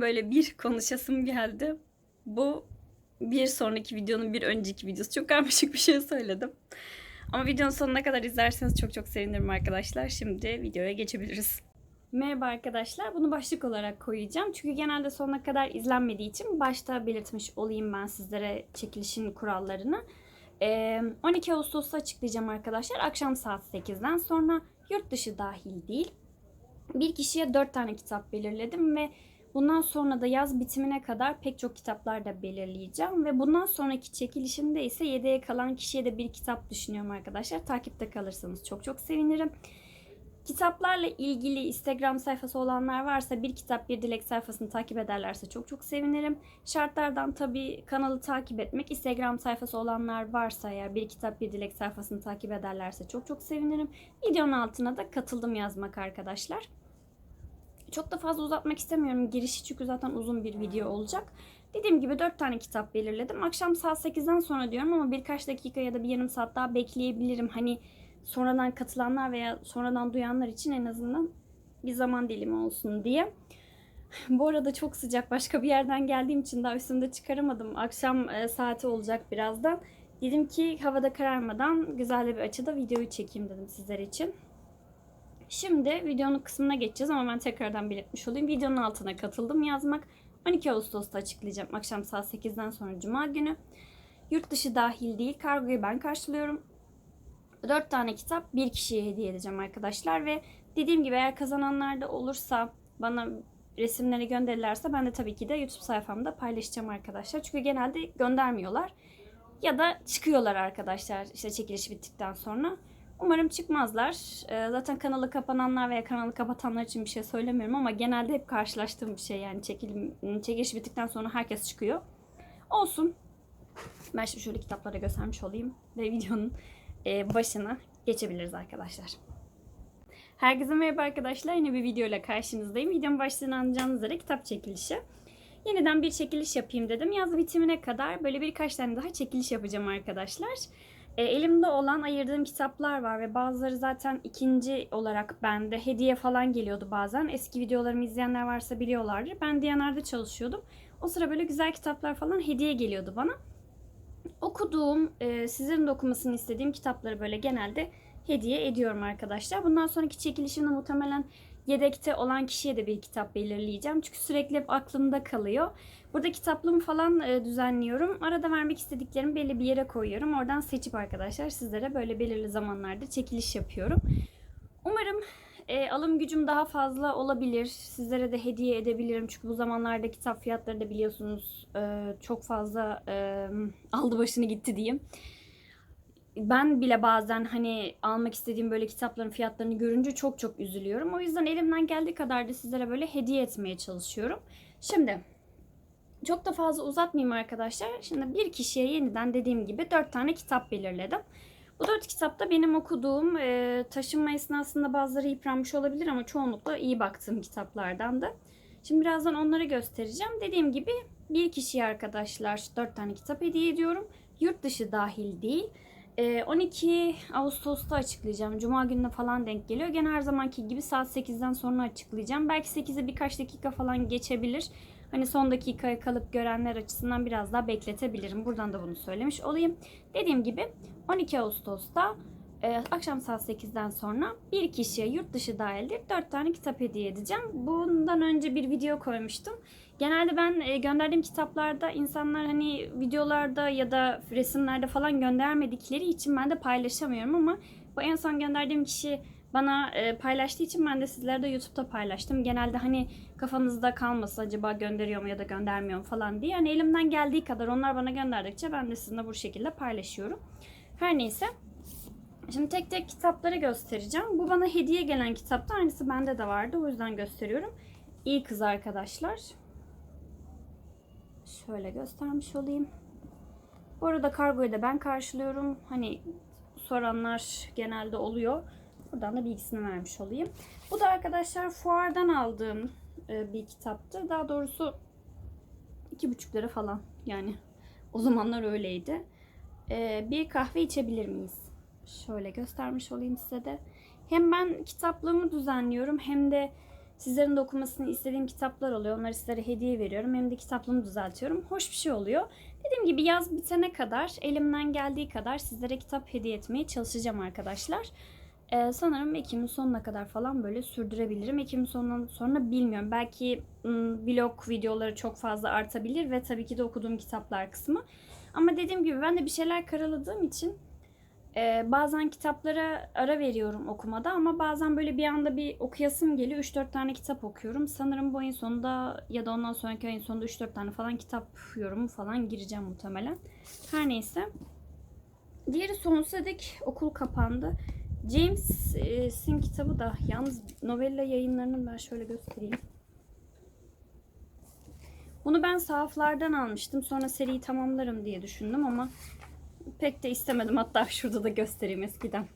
Böyle bir konuşasım geldi. Bu bir sonraki videonun bir önceki videosu. Çok karmaşık bir şey söyledim. Ama videonun sonuna kadar izlerseniz çok çok sevinirim arkadaşlar. Şimdi videoya geçebiliriz. Merhaba arkadaşlar. Bunu başlık olarak koyacağım. Çünkü genelde sonuna kadar izlenmediği için başta belirtmiş olayım ben sizlere çekilişin kurallarını. Ee, 12 Ağustos'ta açıklayacağım arkadaşlar. Akşam saat 8'den sonra yurt dışı dahil değil. Bir kişiye 4 tane kitap belirledim ve bundan sonra da yaz bitimine kadar pek çok kitaplar da belirleyeceğim. Ve bundan sonraki çekilişimde ise yedeğe kalan kişiye de bir kitap düşünüyorum arkadaşlar. Takipte kalırsanız çok çok sevinirim. Kitaplarla ilgili Instagram sayfası olanlar varsa bir kitap bir dilek sayfasını takip ederlerse çok çok sevinirim. Şartlardan tabii kanalı takip etmek, Instagram sayfası olanlar varsa eğer bir kitap bir dilek sayfasını takip ederlerse çok çok sevinirim. Videonun altına da katıldım yazmak arkadaşlar. Çok da fazla uzatmak istemiyorum girişi çünkü zaten uzun bir video olacak. Dediğim gibi 4 tane kitap belirledim. Akşam saat 8'den sonra diyorum ama birkaç dakika ya da bir yarım saat daha bekleyebilirim. Hani sonradan katılanlar veya sonradan duyanlar için en azından bir zaman dilimi olsun diye. Bu arada çok sıcak. Başka bir yerden geldiğim için daha üstümde çıkaramadım. Akşam e, saati olacak birazdan. Dedim ki havada kararmadan güzel bir açıda videoyu çekeyim dedim sizler için. Şimdi videonun kısmına geçeceğiz ama ben tekrardan belirtmiş olayım. Videonun altına katıldım yazmak. 12 Ağustos'ta açıklayacağım. Akşam saat 8'den sonra Cuma günü. Yurt dışı dahil değil. Kargoyu ben karşılıyorum. 4 tane kitap bir kişiye hediye edeceğim arkadaşlar ve dediğim gibi eğer kazananlar da olursa bana resimleri gönderirlerse ben de tabii ki de YouTube sayfamda paylaşacağım arkadaşlar. Çünkü genelde göndermiyorlar ya da çıkıyorlar arkadaşlar işte çekiliş bittikten sonra. Umarım çıkmazlar. Ee, zaten kanalı kapananlar veya kanalı kapatanlar için bir şey söylemiyorum ama genelde hep karşılaştığım bir şey yani çekilim, çekiliş bittikten sonra herkes çıkıyor. Olsun. Ben şimdi şöyle kitaplara göstermiş olayım ve videonun e, başına geçebiliriz arkadaşlar. Herkese merhaba arkadaşlar. Yine bir video ile karşınızdayım. Videonun başlığını anlayacağınız üzere kitap çekilişi. Yeniden bir çekiliş yapayım dedim. Yaz bitimine kadar böyle birkaç tane daha çekiliş yapacağım arkadaşlar. E, elimde olan ayırdığım kitaplar var ve bazıları zaten ikinci olarak bende hediye falan geliyordu bazen. Eski videolarımı izleyenler varsa biliyorlardır. Ben Diyanar'da çalışıyordum. O sıra böyle güzel kitaplar falan hediye geliyordu bana okuduğum, e, sizlerin de okumasını istediğim kitapları böyle genelde hediye ediyorum arkadaşlar. Bundan sonraki çekilişimde muhtemelen yedekte olan kişiye de bir kitap belirleyeceğim. Çünkü sürekli hep aklımda kalıyor. Burada kitaplığımı falan e, düzenliyorum. Arada vermek istediklerimi belli bir yere koyuyorum. Oradan seçip arkadaşlar sizlere böyle belirli zamanlarda çekiliş yapıyorum. Umarım e, alım gücüm daha fazla olabilir. Sizlere de hediye edebilirim. Çünkü bu zamanlarda kitap fiyatları da biliyorsunuz e, çok fazla e, aldı başını gitti diyeyim. Ben bile bazen hani almak istediğim böyle kitapların fiyatlarını görünce çok çok üzülüyorum. O yüzden elimden geldiği kadar da sizlere böyle hediye etmeye çalışıyorum. Şimdi çok da fazla uzatmayayım arkadaşlar. Şimdi bir kişiye yeniden dediğim gibi 4 tane kitap belirledim. Bu dört kitapta benim okuduğum, e, taşınma esnasında bazıları yıpranmış olabilir ama çoğunlukla iyi baktığım kitaplardan da. Şimdi birazdan onları göstereceğim. Dediğim gibi bir kişiye arkadaşlar dört tane kitap hediye ediyorum. Yurt dışı dahil değil. E, 12 Ağustos'ta açıklayacağım. Cuma gününe falan denk geliyor. Gene her zamanki gibi saat 8'den sonra açıklayacağım. Belki 8'e birkaç dakika falan geçebilir. Hani son dakikaya kalıp görenler açısından biraz daha bekletebilirim. Buradan da bunu söylemiş olayım. Dediğim gibi 12 Ağustos'ta e, akşam saat 8'den sonra bir kişiye yurt dışı dahildir 4 tane kitap hediye edeceğim. Bundan önce bir video koymuştum. Genelde ben e, gönderdiğim kitaplarda insanlar hani videolarda ya da resimlerde falan göndermedikleri için ben de paylaşamıyorum ama bu en son gönderdiğim kişi bana e, paylaştığı için ben de sizlere de YouTube'da paylaştım. Genelde hani kafanızda kalmasın acaba gönderiyor mu ya da göndermiyor mu falan diye. Yani elimden geldiği kadar onlar bana gönderdikçe ben de sizinle bu şekilde paylaşıyorum. Her neyse. Şimdi tek tek kitapları göstereceğim. Bu bana hediye gelen kitapta aynısı bende de vardı. O yüzden gösteriyorum. İyi kız arkadaşlar. Şöyle göstermiş olayım. Bu arada kargoyu da ben karşılıyorum. Hani soranlar genelde oluyor. Buradan da bilgisini vermiş olayım. Bu da arkadaşlar fuardan aldığım e, bir kitaptı. Daha doğrusu iki buçuk lira falan. Yani o zamanlar öyleydi. E, bir kahve içebilir miyiz? Şöyle göstermiş olayım size de. Hem ben kitaplığımı düzenliyorum hem de Sizlerin de okumasını istediğim kitaplar oluyor. Onları sizlere hediye veriyorum. Hem de kitaplığımı düzeltiyorum. Hoş bir şey oluyor. Dediğim gibi yaz bitene kadar elimden geldiği kadar sizlere kitap hediye etmeye çalışacağım arkadaşlar. Ee, sanırım Ekim'in sonuna kadar falan böyle sürdürebilirim. Ekim'in sonundan sonra bilmiyorum. Belki ım, vlog videoları çok fazla artabilir ve tabii ki de okuduğum kitaplar kısmı. Ama dediğim gibi ben de bir şeyler karaladığım için e, bazen kitaplara ara veriyorum okumada ama bazen böyle bir anda bir okuyasım geliyor. 3-4 tane kitap okuyorum. Sanırım bu ayın sonunda ya da ondan sonraki ayın sonunda 3-4 tane falan kitap yorumu falan gireceğim muhtemelen. Her neyse. Diğeri sonsuza dek okul kapandı. James'in kitabı da yalnız novella yayınlarının ben şöyle göstereyim. Bunu ben sahaflardan almıştım. Sonra seriyi tamamlarım diye düşündüm ama pek de istemedim. Hatta şurada da göstereyim eskiden.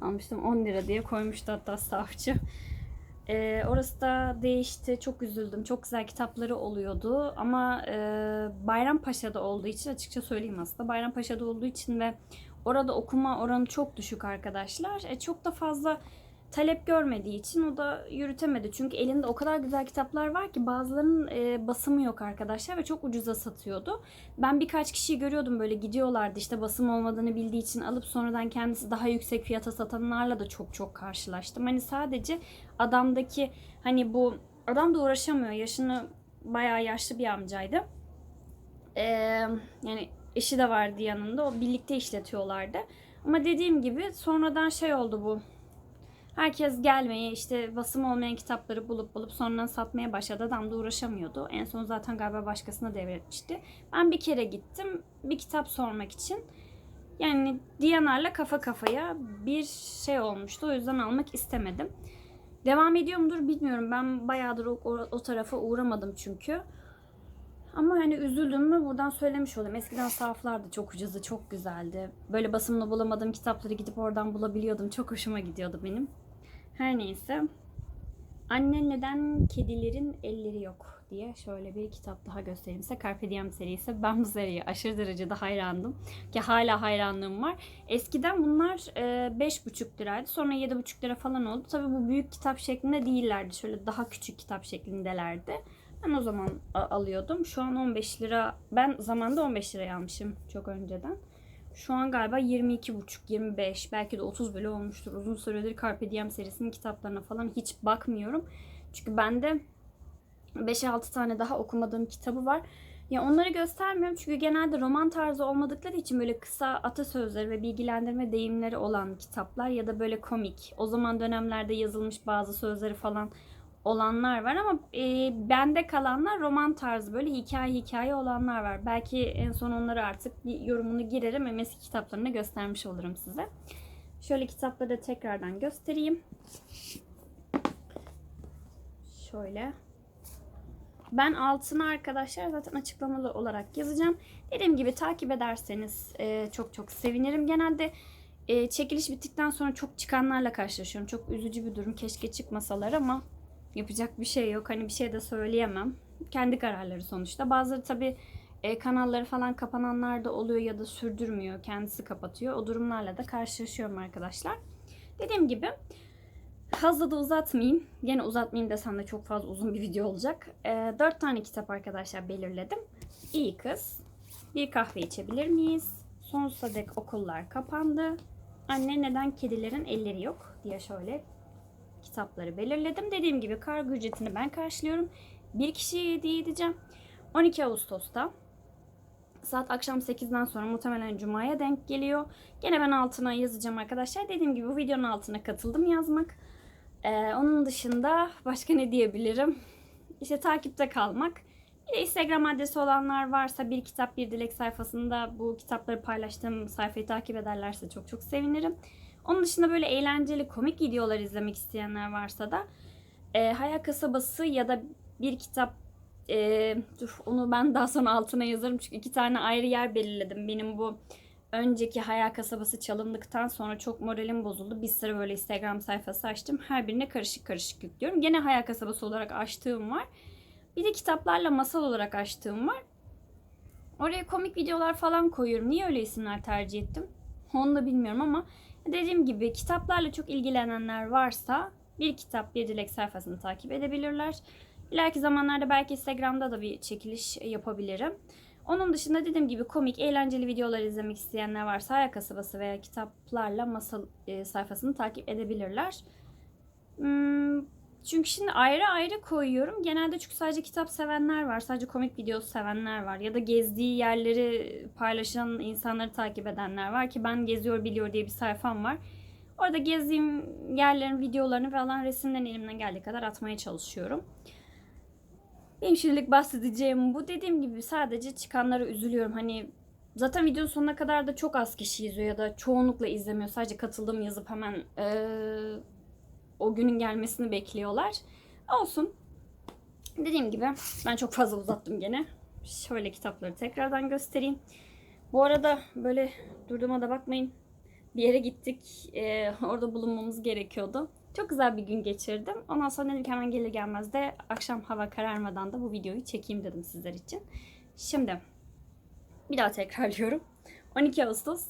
Almıştım 10 lira diye koymuştu hatta sahafçı. Ee, orası da değişti. Çok üzüldüm. Çok güzel kitapları oluyordu. Ama e, Bayrampaşa'da olduğu için açıkça söyleyeyim aslında. Bayrampaşa'da olduğu için ve orada okuma oranı çok düşük arkadaşlar. E, çok da fazla talep görmediği için o da yürütemedi. Çünkü elinde o kadar güzel kitaplar var ki bazılarının e, basımı yok arkadaşlar ve çok ucuza satıyordu. Ben birkaç kişiyi görüyordum böyle gidiyorlardı işte basım olmadığını bildiği için alıp sonradan kendisi daha yüksek fiyata satanlarla da çok çok karşılaştım. Hani sadece adamdaki hani bu adam da uğraşamıyor. Yaşını bayağı yaşlı bir amcaydı. Ee, yani eşi de vardı yanında. O birlikte işletiyorlardı. Ama dediğim gibi sonradan şey oldu bu. Herkes gelmeye işte basım olmayan kitapları bulup bulup sonradan satmaya başladı. Adam da uğraşamıyordu. En son zaten galiba başkasına devretmişti. Ben bir kere gittim bir kitap sormak için. Yani Diyanar'la kafa kafaya bir şey olmuştu. O yüzden almak istemedim. Devam ediyor mudur bilmiyorum. Ben bayağıdır o, o, o tarafa uğramadım çünkü. Ama hani üzüldüm mü buradan söylemiş olayım. Eskiden sahaflar da çok ucuzdu, çok güzeldi. Böyle basımla bulamadığım kitapları gidip oradan bulabiliyordum. Çok hoşuma gidiyordu benim. Her neyse. Anne neden kedilerin elleri yok diye şöyle bir kitap daha göstereyim size. Carpe Diem serisi. Ben bu seriye aşırı derecede hayrandım. Ki hala hayranlığım var. Eskiden bunlar e, 5,5 liraydı. Sonra 7,5 lira falan oldu. Tabii bu büyük kitap şeklinde değillerdi. Şöyle daha küçük kitap şeklindelerdi. Ben o zaman alıyordum. Şu an 15 lira. Ben zamanda 15 liraya almışım çok önceden. Şu an galiba 22,5, 25 belki de 30 bile olmuştur. Uzun süredir Carpe Diem serisinin kitaplarına falan hiç bakmıyorum. Çünkü bende 5-6 tane daha okumadığım kitabı var. Ya onları göstermiyorum çünkü genelde roman tarzı olmadıkları için böyle kısa atasözleri ve bilgilendirme deyimleri olan kitaplar ya da böyle komik. O zaman dönemlerde yazılmış bazı sözleri falan olanlar var ama e, bende kalanlar roman tarzı böyle hikaye hikaye olanlar var. Belki en son onları artık bir yorumunu girerim ve eski kitaplarını göstermiş olurum size. Şöyle kitapları da tekrardan göstereyim. Şöyle. Ben altına arkadaşlar zaten açıklamalı olarak yazacağım. Dediğim gibi takip ederseniz e, çok çok sevinirim. Genelde e, çekiliş bittikten sonra çok çıkanlarla karşılaşıyorum. Çok üzücü bir durum. Keşke çıkmasalar ama Yapacak bir şey yok. Hani bir şey de söyleyemem. Kendi kararları sonuçta. Bazıları tabii e, kanalları falan kapananlar da oluyor ya da sürdürmüyor. Kendisi kapatıyor. O durumlarla da karşılaşıyorum arkadaşlar. Dediğim gibi fazla da uzatmayayım. Yine uzatmayayım desem de çok fazla uzun bir video olacak. E, 4 tane kitap arkadaşlar belirledim. İyi kız. Bir kahve içebilir miyiz? Sonsuza dek okullar kapandı. Anne neden kedilerin elleri yok diye şöyle kitapları belirledim. Dediğim gibi kargo ücretini ben karşılıyorum. Bir kişiye hediye edeceğim. 12 Ağustos'ta saat akşam 8'den sonra muhtemelen Cuma'ya denk geliyor. Gene ben altına yazacağım arkadaşlar. Dediğim gibi bu videonun altına katıldım yazmak. Ee, onun dışında başka ne diyebilirim? İşte takipte kalmak. Bir de Instagram adresi olanlar varsa bir kitap bir dilek sayfasında bu kitapları paylaştığım sayfayı takip ederlerse çok çok sevinirim. Onun dışında böyle eğlenceli komik videolar izlemek isteyenler varsa da e, Hayal Kasabası ya da bir kitap e, dur onu ben daha sonra altına yazarım çünkü iki tane ayrı yer belirledim. Benim bu önceki Hayal Kasabası çalındıktan sonra çok moralim bozuldu. Bir sıra böyle Instagram sayfası açtım. Her birine karışık karışık yüklüyorum. Gene Hayal Kasabası olarak açtığım var. Bir de kitaplarla masal olarak açtığım var. Oraya komik videolar falan koyuyorum. Niye öyle isimler tercih ettim? Onu da bilmiyorum ama Dediğim gibi kitaplarla çok ilgilenenler varsa Bir kitap bir dilek sayfasını takip edebilirler. İleriki zamanlarda belki Instagram'da da bir çekiliş yapabilirim. Onun dışında dediğim gibi komik, eğlenceli videolar izlemek isteyenler varsa Hayal Kasabası veya kitaplarla masal e, sayfasını takip edebilirler. Hmm, çünkü şimdi ayrı ayrı koyuyorum. Genelde çünkü sadece kitap sevenler var. Sadece komik video sevenler var. Ya da gezdiği yerleri paylaşan insanları takip edenler var ki ben geziyor biliyor diye bir sayfam var. Orada gezdiğim yerlerin videolarını falan resimlerini elimden geldiği kadar atmaya çalışıyorum. Benim şimdilik bahsedeceğim bu. Dediğim gibi sadece çıkanlara üzülüyorum. Hani zaten videonun sonuna kadar da çok az kişi izliyor ya da çoğunlukla izlemiyor. Sadece katıldım yazıp hemen eee, o günün gelmesini bekliyorlar. Olsun. Dediğim gibi ben çok fazla uzattım gene. Şöyle kitapları tekrardan göstereyim. Bu arada böyle durduğuma da bakmayın. Bir yere gittik. Eee, orada bulunmamız gerekiyordu. Çok güzel bir gün geçirdim. Ondan sonra dedim ki hemen gelir gelmez de akşam hava kararmadan da bu videoyu çekeyim dedim sizler için. Şimdi bir daha tekrarlıyorum. 12 Ağustos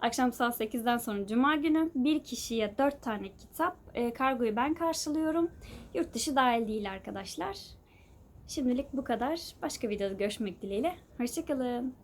akşam saat 8'den sonra Cuma günü bir kişiye 4 tane kitap. E, kargoyu ben karşılıyorum. Yurt dışı dahil değil arkadaşlar. Şimdilik bu kadar. Başka videoda görüşmek dileğiyle. Hoşçakalın.